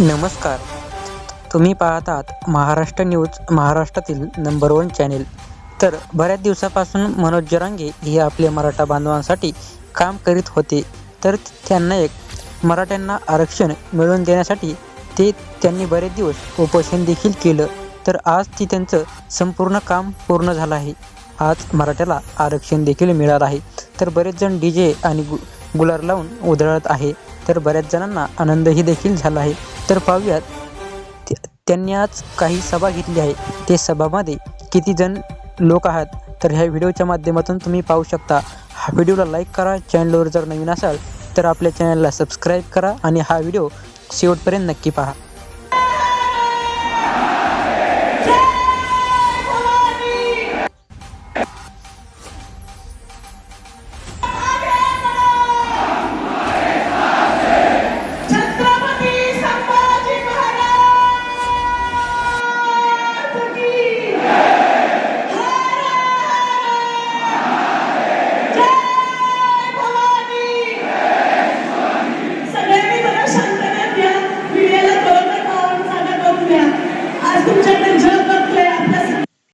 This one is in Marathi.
नमस्कार. तुम्ही पाहतात महाराष्ट्र न्यूज महाराष्ट्रातील नंबर वन चॅनेल. तर बऱ्याच दिवसापासून मनोज जरांगे हे आपल्या मराठा बांधवांसाठी काम करीत होते. तर त्यांना एक मराठ्यांना आरक्षण मिळवून देण्यासाठी ते त्यांनी बरेच दिवस उपोषण देखील केलं. तर आज ती त्यांचं संपूर्ण काम पूर्ण झालं आहे. आज मराठ्याला आरक्षण देखील मिळालं आहे. तर बरेच जण डी जे आणि गु गुलार लावून उधळत आहे. तर बऱ्याच जणांना आनंदही देखील झाला आहे. तर पाहूयात. त्यांनी आज काही सभा घेतली आहे. ते सभामध्ये किती जण लोक आहात तर ह्या व्हिडिओच्या माध्यमातून तुम्ही पाहू शकता. हा व्हिडिओला लाईक करा चॅनलवर जर नवीन असाल तर आपल्या चॅनलला सबस्क्राईब करा आणि हा व्हिडिओ शेवटपर्यंत नक्की पहा. 아,